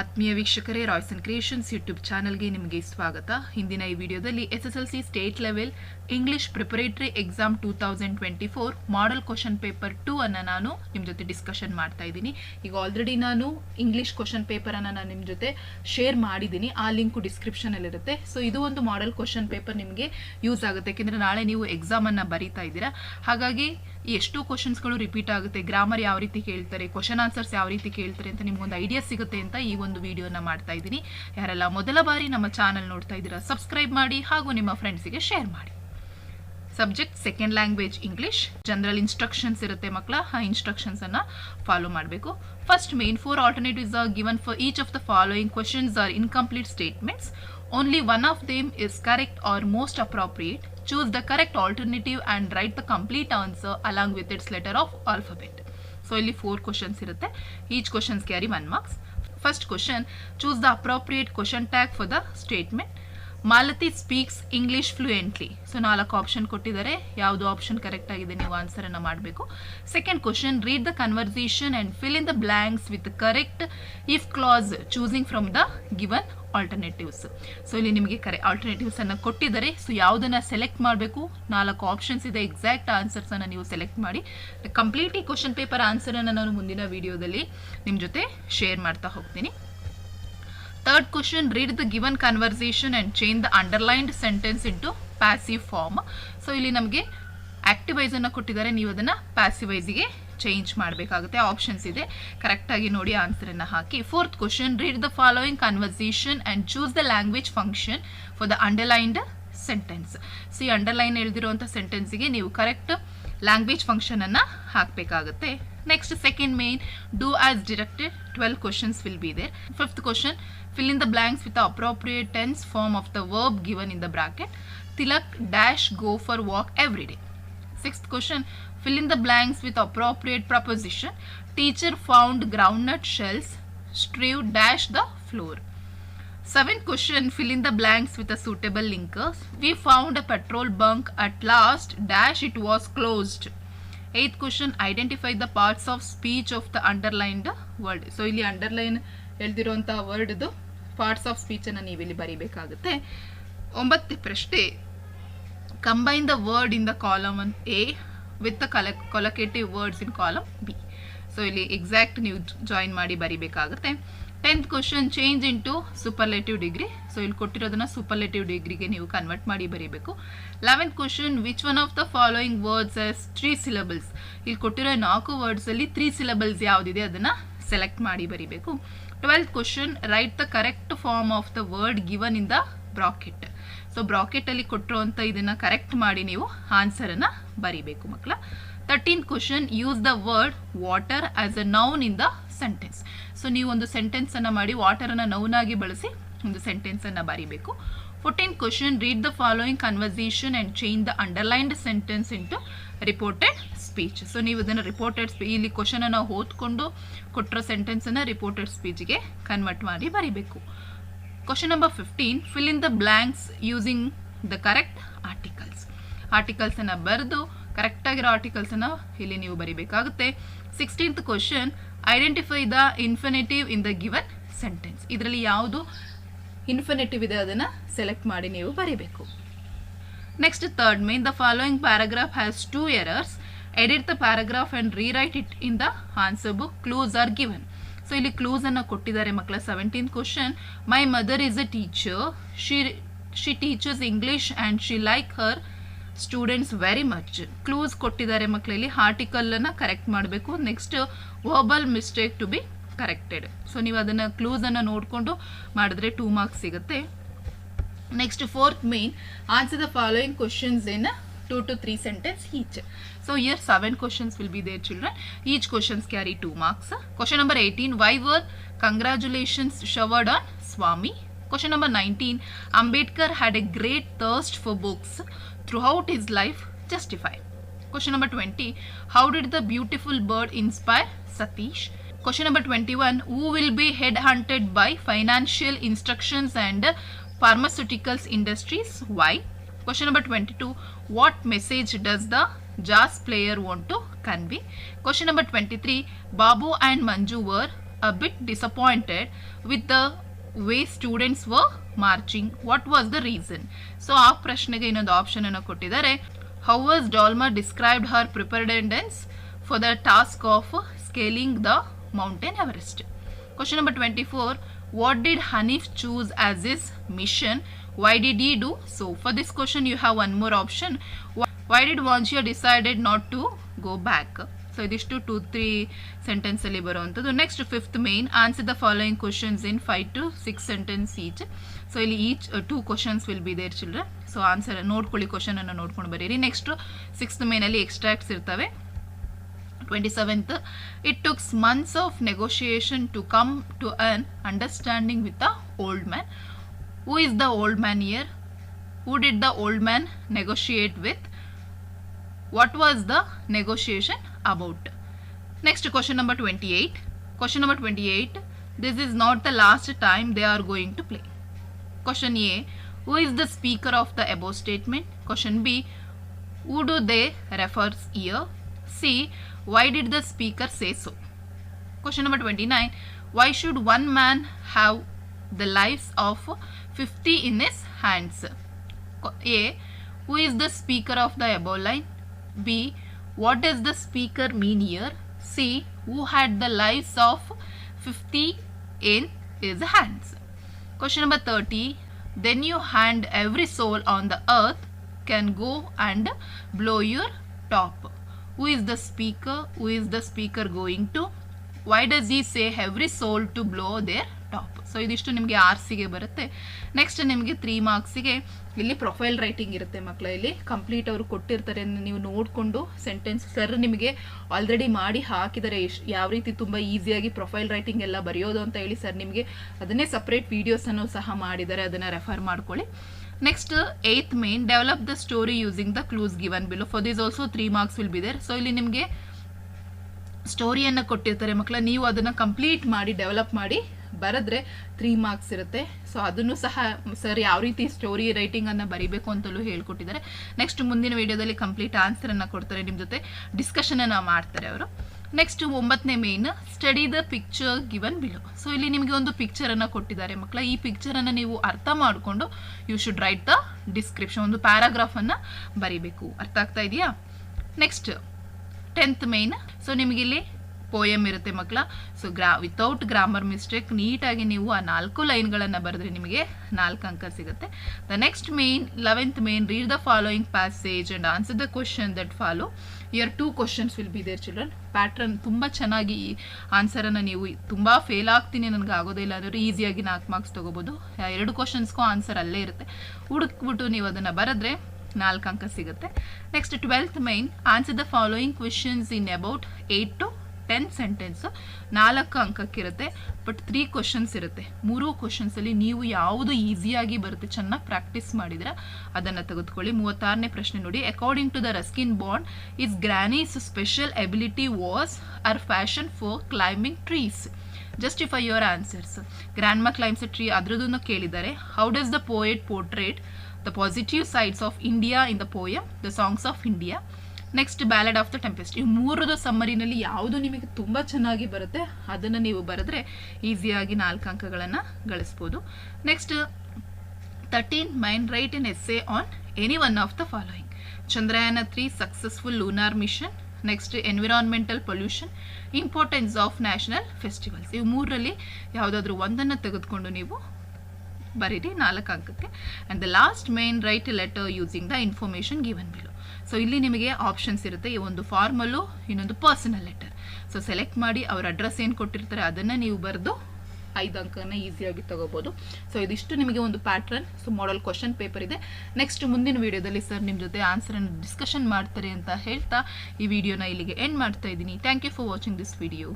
ಆತ್ಮೀಯ ವೀಕ್ಷಕರೇ Royce and creations YouTube ಚಾನಲ್ಗೆ ನಿಮಗೆ ಸ್ವಾಗತ. ಹಿಂದಿನ ಈ ವಿಡಿಯೋದಲ್ಲಿ S S L C state level English preparatory exam two thousand twenty four model question paper two ಅನ್ನು ನಾನು ನಿಮ್ಮ ಜೊತೆ ಡಿಸ್ಕಷನ್ ಮಾಡ್ತಾ ಇದ್ದೀನಿ. ಈಗ ಆಲ್ರೆಡಿ ನಾನು ಇಂಗ್ಲಿಷ್ ಕ್ವಶನ್ ಪೇಪರನ್ನು ನಾನು ನಿಮ್ಮ ಜೊತೆ ಶೇರ್ ಮಾಡಿದ್ದೀನಿ. ಆ ಲಿಂಕು ಡಿಸ್ಕ್ರಿಪ್ಷನಲ್ಲಿರುತ್ತೆ ಸೊ ಇದು ಒಂದು ಮಾಡಲ್ ಕ್ವಶನ್ ಪೇಪರ್ ನಿಮಗೆ ಯೂಸ್ ಆಗುತ್ತೆ. ಯಾಕೆಂದರೆ ನಾಳೆ ನೀವು ಎಕ್ಸಾಮನ್ನು ಬರೀತಾ ಇದ್ದೀರಾ. ಹಾಗಾಗಿ ಎಷ್ಟು ಕ್ವಶನ್ಸ್ಗಳು ರಿಪೀಟ್ ಆಗುತ್ತೆ. ಗ್ರಾಮರ್ ಯಾವ ರೀತಿ ಕೇಳ್ತಾರೆ ಕ್ವಶನ್ ಆನ್ಸರ್ಸ್ ಯಾವ ರೀತಿ ಕೇಳ್ತಾರೆ ಅಂತ ನಿಮ್ಗೊಂದು ಐಡಿಯಾ ಸಿಗುತ್ತೆ ಅಂತ ಈ ಒಂದು ವಿಡಿಯೋನ ಮಾಡ್ತಾ ಇದ್ದೀನಿ. ಯಾರೆಲ್ಲ ಮೊದಲ ಬಾರಿ ನಮ್ಮ ಚಾನಲ್ ನೋಡ್ತಾ ಇದ್ದೀರಾ ಸಬ್ಸ್ಕ್ರೈಬ್ ಮಾಡಿ ಹಾಗೂ ನಿಮ್ಮ ಫ್ರೆಂಡ್ಸಿಗೆ ಶೇರ್ ಮಾಡಿ. Subject second language English general instructions ಇರುತ್ತೆ ಮಕ್ಕಳ, ಆ ಇನ್ಸ್ಟ್ರಕ್ಷನ್ಸ್ ಅನ್ನ ಫಾಲೋ ಮಾಡಬೇಕು. First main four alternatives are given for each of the following questions are incomplete statements only one of them is correct or most appropriate choose the correct alternative and write the complete answer along with its letter of alphabet so ಇಲ್ಲಿ four questions ಇರುತ್ತೆ. Each questions carry one marks first question choose the appropriate question tag for the statement Malathi speaks English fluently so ನಾಲ್ಕು option ಕೊಟ್ಟಿದ್ದಾರೆ. ಯಾವುದು option correct ಆಗಿದೆ ನೀವು ಆನ್ಸರನ್ನು ಮಾಡಬೇಕು. Second question read the conversation and fill in the blanks with correct if clause choosing from the given alternatives so ಇಲ್ಲಿ ನಿಮಗೆ ಕರೆ ಆಲ್ಟರ್ನೇಟಿವ್ಸನ್ನು ಕೊಟ್ಟಿದ್ದಾರೆ. ಸೊ ಯಾವುದನ್ನು ಸೆಲೆಕ್ಟ್ ಮಾಡಬೇಕು? ನಾಲ್ಕು ಆಪ್ಷನ್ಸ್ ಇದೆ. ಎಕ್ಸಾಕ್ಟ್ ಆನ್ಸರ್ಸನ್ನು ನೀವು ಸೆಲೆಕ್ಟ್ ಮಾಡಿ. ಕಂಪ್ಲೀಟ್ ಈ ಕ್ವಶನ್ ಪೇಪರ್ ಆನ್ಸರನ್ನು ನಾನು ಮುಂದಿನ ವಿಡಿಯೋದಲ್ಲಿ ನಿಮ್ಮ ಜೊತೆ ಶೇರ್ ಮಾಡ್ತಾ ಹೋಗ್ತೀನಿ. Third question read the given conversation and change the underlined sentence into passive form so ಇಲ್ಲಿ ನಮಗೆ ಆ್ಯಕ್ಟಿವೈಸನ್ನು ಅನ್ನು ಕೊಟ್ಟಿದ್ದಾರೆ. ನೀವು ಅದನ್ನು ಪ್ಯಾಸಿವೈಸಿಗೆ ಚೇಂಜ್ ಮಾಡಬೇಕಾಗುತ್ತೆ ಆಪ್ಷನ್ಸ್ ಇದೆ. ಕರೆಕ್ಟಾಗಿ ನೋಡಿ ಆನ್ಸರನ್ನು ಹಾಕಿ. Fourth question read the following conversation and choose the language function for the underlined sentence so underline ಎಳೆದಿರುವಂಥ ಸೆಂಟೆನ್ಸಿಗೆ ನೀವು ಕರೆಕ್ಟ್ ಲ್ಯಾಂಗ್ವೇಜ್ ಫಂಕ್ಷನನ್ನು ಹಾಕಬೇಕಾಗುತ್ತೆ. Next second main do as directed twelve questions will be there fifth question fill in the blanks with appropriate tense form of the verb given in the bracket Tilak dash go for walk every day. Sixth question fill in the blanks with appropriate proposition. Teacher found groundnut shells strew dash the floor. Seventh question fill in the blanks with a suitable linkers. We found a petrol bunk at last dash it was closed. Eighth question identify the parts of speech of the underlined word. So ಇಲ್ಲಿ underline ಹೇಳ್ದಿರುವಂತಹ ವರ್ಡ್ದು parts of ಸ್ಪೀಚನ್ನು ನೀವಿಲ್ಲಿ ಬರೀಬೇಕಾಗುತ್ತೆ ಒಂಬತ್ತು ಪ್ರಶ್ನೆ the word in the column one A with the ಕಲ collocative words in column B so ಇಲ್ಲಿ ಎಕ್ಸಾಕ್ಟ್ ನೀವು ಜಾಯಿನ್ ಮಾಡಿ ಬರೀಬೇಕಾಗುತ್ತೆ. Tenth question change in to superlative degree so ಇಲ್ಲಿ ಕೊಟ್ಟಿರೋದನ್ನ ಸೂಪರ್ಲೇಟಿವ್ ಡಿಗ್ರಿಗೆ ನೀವು ಕನ್ವರ್ಟ್ ಮಾಡಿ ಬರೀಬೇಕು. Eleventh question which one of the following words has three syllables ಇಲ್ಲಿ ಕೊಟ್ಟಿರೋ ನಾಲ್ಕು ವರ್ಡ್ಸಲ್ಲಿ ತ್ರೀ ಸಿಲಬಲ್ಸ್ ಯಾವುದಿದೆ ಅದನ್ನು ಸೆಲೆಕ್ಟ್ ಮಾಡಿ ಬರೀಬೇಕು. Twelfth question write the correct form of the word given in the bracket so ಬ್ರಾಕೆಟಲ್ಲಿ ಕೊಟ್ಟಿರುವಂಥ ಇದನ್ನು ಕರೆಕ್ಟ್ ಮಾಡಿ ನೀವು ಆನ್ಸರನ್ನು ಬರೀಬೇಕು ಮಕ್ಕಳ. Thirteen question use the word water as a noun in the sentence so ನೀವು ಒಂದು ಸೆಂಟೆನ್ಸನ್ನು ಮಾಡಿ ವಾಟರನ್ನು ನೌನಾಗಿ ಬಳಸಿ ಒಂದು ಸೆಂಟೆನ್ಸನ್ನು ಬರೀಬೇಕು. Fourteen question read the following conversation and change the underlined sentence into reported speech so ನೀವು ಇದನ್ನು ರಿಪೋರ್ಟೆಡ್ ಸ್ಪೀ ಇಲ್ಲಿ ಕ್ವಶನನ್ನು ಓದ್ಕೊಂಡು ಕೊಟ್ಟಿರೋ ಸೆಂಟೆನ್ಸನ್ನು ರಿಪೋರ್ಟೆಡ್ ಸ್ಪೀಚ್ಗೆ ಕನ್ವರ್ಟ್ ಮಾಡಿ ಬರೀಬೇಕು. Question number fifteen fill in the blanks using the correct articles ಆರ್ಟಿಕಲ್ಸನ್ನು ಬರೆದು ಕರೆಕ್ಟಾಗಿರೋ ಆರ್ಟಿಕಲ್ಸನ್ನು ಇಲ್ಲಿ ನೀವು ಬರಿಬೇಕಾಗುತ್ತೆ. Sixteenth question identify the infinitive in the given sentence ಇದರಲ್ಲಿ ಯಾವುದು ಇನ್ಫಿನಿಟಿವ್ ಇದೆ ಅದನ್ನು ಸೆಲೆಕ್ಟ್ ಮಾಡಿ ನೀವು ಬರೀಬೇಕು. Next third main the following paragraph has two errors edit the paragraph and rewrite it in the answer book clues are given so ಇಲ್ಲಿ clues ಅನ್ನು ಕೊಟ್ಟಿದ್ದಾರೆ ಮಕ್ಕಳ. Seventeen question my mother is a teacher she she teachers English and she like her students very much clues ಕೊಟ್ಟಿದ್ದಾರೆ ಮಕ್ಕಳಲ್ಲಿ ಆರ್ಟಿಕಲನ್ನು correct ಮಾಡಬೇಕು. Next verbal mistake to be corrected so ನೀವು ಅದನ್ನು ಕ್ಲೂಸನ್ನು ನೋಡಿಕೊಂಡು ಮಾಡಿದ್ರೆ ಟೂ ಮಾರ್ಕ್ಸ್ ಸಿಗುತ್ತೆ. Next fourth main answer the following questions in two to three sentence each so here seven questions will be there children each questions carry two marks question number eighteen why were congratulations showered on Swami question number nineteen Ambedkar had a great thirst for books throughout his life justify question number twenty how did the beautiful bird inspire Satish question number twenty one who will be head hunted by financial instructions and pharmaceuticals industries? Why? Question number twenty two what message does the jazz player want to convey question number twenty three Babu and Manju were a bit disappointed with the way students were marching what was the reason so ಆ ಪ್ರಶ್ನೆಗೆ ಇನ್ನೊಂದು option ಅನ್ನು ಕೊಟ್ಟಿದ್ದಾರೆ. How was Dalma described her preparedness for the task of scaling the mountain Everest question number twenty four what did Hanif choose as is mission Why did he do so? For this question, you have one more option. Why- did Vanchia decided not to go back? So ಇದಿಷ್ಟು two three ಸೆಂಟೆನ್ಸಲ್ಲಿ ಬರುವಂಥದ್ದು next fifth main answer the following questions in five to six sentence each so ಇಲ್ಲಿ each two questions will be there children so answer ನೋಡ್ಕೊಳ್ಳಿ question ಅನ್ನು ನೋಡ್ಕೊಂಡು ಬರೀರಿ next sixth ಮೇನಲ್ಲಿ extracts ಇರ್ತವೆ 27th it took months of negotiation to come to an understanding with the old man who is the old man here? Who did the old man negotiate with? What was the negotiation about? Next question number 28 question number 28 this is not the last time they are going to play. Question a. Who is the speaker of the above statement? Question b. Who do they refers here? C. Why did the speaker say so? Question number 29 why should one man have the lives of 50 in his hands a who is the speaker of the above line b what does the speaker mean here c who had the lives of 50 in his hands Question number 30. Then you hand every soul on the earth can go and blow your top. Who is the speaker? Who is the speaker going to? Why does he say every soul to blow their top. So ಇದಿಷ್ಟು ನಿಮಗೆ ಆರ್ಸಿಗೆ ಬರುತ್ತೆ. Next ನಿಮಗೆ three ಮಾರ್ಕ್ಸಿಗೆ ಇಲ್ಲಿ profile writing ಇರುತ್ತೆ ಮಕ್ಕಳ ಇಲ್ಲಿ complete ಅವರು ಕೊಟ್ಟಿರ್ತಾರೆ ನೀವು ನೋಡಿಕೊಂಡು ಸೆಂಟೆನ್ಸ್ ಸರ್ ನಿಮಗೆ ಆಲ್ರೆಡಿ ಮಾಡಿ ಹಾಕಿದರೆ ಎಷ್ಟು ಯಾವ ರೀತಿ ತುಂಬ ಈಸಿಯಾಗಿ ಪ್ರೊಫೈಲ್ ರೈಟಿಂಗ್ ಎಲ್ಲ ಬರೆಯೋದು ಅಂತ ಹೇಳಿ ಸರ್ ನಿಮಗೆ ಅದನ್ನೇ ಸಪ್ರೇಟ್ ವೀಡಿಯೋಸನ್ನು ಸಹ ಮಾಡಿದ್ದಾರೆ. ಅದನ್ನು ರೆಫರ್ ಮಾಡ್ಕೊಳ್ಳಿ. Next eighth main develop the story using the clues given below for this also three marks will be there so ಇಲ್ಲಿ ನಿಮಗೆ ಸ್ಟೋರಿಯನ್ನು ಕೊಟ್ಟಿರ್ತಾರೆ ಮಕ್ಕಳ ನೀವು ಅದನ್ನು ಕಂಪ್ಲೀಟ್ ಮಾಡಿ ಡೆವಲಪ್ ಮಾಡಿ ಬರೆದ್ರೆ ತ್ರೀ ಮಾರ್ಕ್ಸ್ ಇರುತ್ತೆ. ಸೊ ಅದನ್ನು ಸಹ ಸರ್ ಯಾವ ರೀತಿ ಸ್ಟೋರಿ ರೈಟಿಂಗನ್ನು ಬರಿಬೇಕು ಅಂತಲೂ ಹೇಳ್ಕೊಟ್ಟಿದ್ದಾರೆ. ನೆಕ್ಸ್ಟ್ ಮುಂದಿನ ವಿಡಿಯೋದಲ್ಲಿ ಕಂಪ್ಲೀಟ್ ಆನ್ಸರನ್ನು ಕೊಡ್ತಾರೆ ನಿಮ್ಮ ಜೊತೆ. ಡಿಸ್ಕಷನನ್ನು ಮಾಡ್ತಾರೆ ಅವರು. ನೆಕ್ಸ್ಟ್ ಒಂಬತ್ತನೇ main study the picture given below so ಇಲ್ಲಿ ನಿಮಗೆ ಒಂದು ಪಿಕ್ಚರನ್ನು ಕೊಟ್ಟಿದ್ದಾರೆ ಮಕ್ಕಳ. ಈ ಪಿಕ್ಚರನ್ನು ನೀವು ಅರ್ಥ ಮಾಡಿಕೊಂಡು you should write the description ಒಂದು ಪ್ಯಾರಾಗ್ರಾಫನ್ನು ಬರಿಬೇಕು. ಅರ್ಥ ಆಗ್ತಾ ಇದೆಯಾ? ನೆಕ್ಸ್ಟ್ ಟೆಂತ್ ಮೇನ್ ಸೊ ನಿಮಗಿಲ್ಲಿ ಪೋಯಮ್ ಇರುತ್ತೆ ಮಕ್ಕಳ. ಸೊ ಗ್ರಾ ವಿತೌಟ್ ಗ್ರಾಮರ್ ಮಿಸ್ಟೇಕ್ ನೀಟಾಗಿ ನೀವು ಆ ನಾಲ್ಕು ಲೈನ್ಗಳನ್ನು ಬರೆದ್ರೆ ನಿಮಗೆ ನಾಲ್ಕು ಅಂಕ ಸಿಗುತ್ತೆ. The next main eleventh main read the following passage and answer the question that follow here two questions will be there children pattern ತುಂಬ ಚೆನ್ನಾಗಿ ಈ ಆನ್ಸರನ್ನು ನೀವು ತುಂಬ ಫೇಲ್ ಆಗ್ತೀನಿ, ನನಗೆ ಆಗೋದಿಲ್ಲ ಅಂದರೆ ಈಸಿಯಾಗಿ ನಾಲ್ಕು ಮಾರ್ಕ್ಸ್ ತೊಗೋಬೋದು. ಎರಡು ಕ್ವಶನ್ಸ್ಗೂ ಆನ್ಸರ್ ಅಲ್ಲೇ ಇರುತ್ತೆ. ಹುಡುಕ್ಬಿಟ್ಟು ನೀವು ಅದನ್ನು ಬರೆದ್ರೆ ನಾಲ್ಕು ಅಂಕ ಸಿಗುತ್ತೆ. Next twelfth main answer the following questions in about eight to ten sentence ನಾಲ್ಕು ಅಂಕಕ್ಕಿರುತ್ತೆ ಬಟ್ ತ್ರೀ ಕ್ವಶನ್ಸ್ ಇರುತ್ತೆ. ಮೂರು ಕ್ವಶನ್ಸಲ್ಲಿ ನೀವು ಯಾವುದು ಈಸಿಯಾಗಿ ಬರುತ್ತೆ, ಚೆನ್ನಾಗಿ ಪ್ರಾಕ್ಟೀಸ್ ಮಾಡಿದ್ರೆ ಅದನ್ನು ತೆಗೆದುಕೊಳ್ಳಿ. ಮೂವತ್ತಾರನೇ ಪ್ರಶ್ನೆ ನೋಡಿ. According to the Ruskin Bond is granny's special ability was her passion for climbing trees justify your answers grandma climbs tree ಅದರದ್ದನ್ನು ಕೇಳಿದ್ದಾರೆ. How does the poet portrait the positive sides of India in the poem the songs of India next ballad of the tempest ಈ ಮೂರದ ಸಮ್ಮರಿನಲ್ಲಿ ಯಾವುದು ನಿಮಗೆ ತುಂಬ ಚೆನ್ನಾಗಿ ಬರುತ್ತೆ, ಅದನ್ನು ನೀವು ಬರೆದ್ರೆ ಈಸಿಯಾಗಿ ನಾಲ್ಕು ಅಂಕಗಳನ್ನು ಗಳಿಸ್ಬೋದು. Next thirteenth main write an essay on any one of the following Chandrayaan three successful lunar mission next environmental pollution importance of national festivals ಇವು ಮೂರರಲ್ಲಿ ಯಾವುದಾದ್ರೂ ಒಂದನ್ನು ತೆಗೆದುಕೊಂಡು ನೀವು ಬರೀರಿ ನಾಲ್ಕು ಅಂಕಕ್ಕೆ. And the last main write letter using the information given below so ಇಲ್ಲಿ ನಿಮಗೆ ಆಪ್ಷನ್ಸ್ ಇರುತ್ತೆ. ಈ ಒಂದು ಫಾರ್ಮಲ್ಲು ಇನ್ನೊಂದು ಪರ್ಸನಲ್ ಲೆಟರ್ ಸೊ ಸೆಲೆಕ್ಟ್ ಮಾಡಿ ಅವ್ರ ಅಡ್ರೆಸ್ ಏನು ಕೊಟ್ಟಿರ್ತಾರೆ, ಅದನ್ನು ನೀವು ಬರೆದು ಐದು ಅಂಕನ ಈಸಿಯಾಗಿ ತಗೋಬೋದು. ಸೊ ಇದಿಷ್ಟು ನಿಮಗೆ ಒಂದು pattern so model question paper ಇದೆ. ನೆಕ್ಸ್ಟ್ ಮುಂದಿನ ವಿಡಿಯೋದಲ್ಲಿ ಸರ್ ನಿಮ್ಮ ಜೊತೆ ಆನ್ಸರನ್ನು ಡಿಸ್ಕಷನ್ ಮಾಡ್ತಾರೆ ಅಂತ ಹೇಳ್ತಾ ಈ ವಿಡಿಯೋನ ಇಲ್ಲಿಗೆ ಎಂಡ್ ಮಾಡ್ತಾ ಇದ್ದೀನಿ. Thank you for watching this video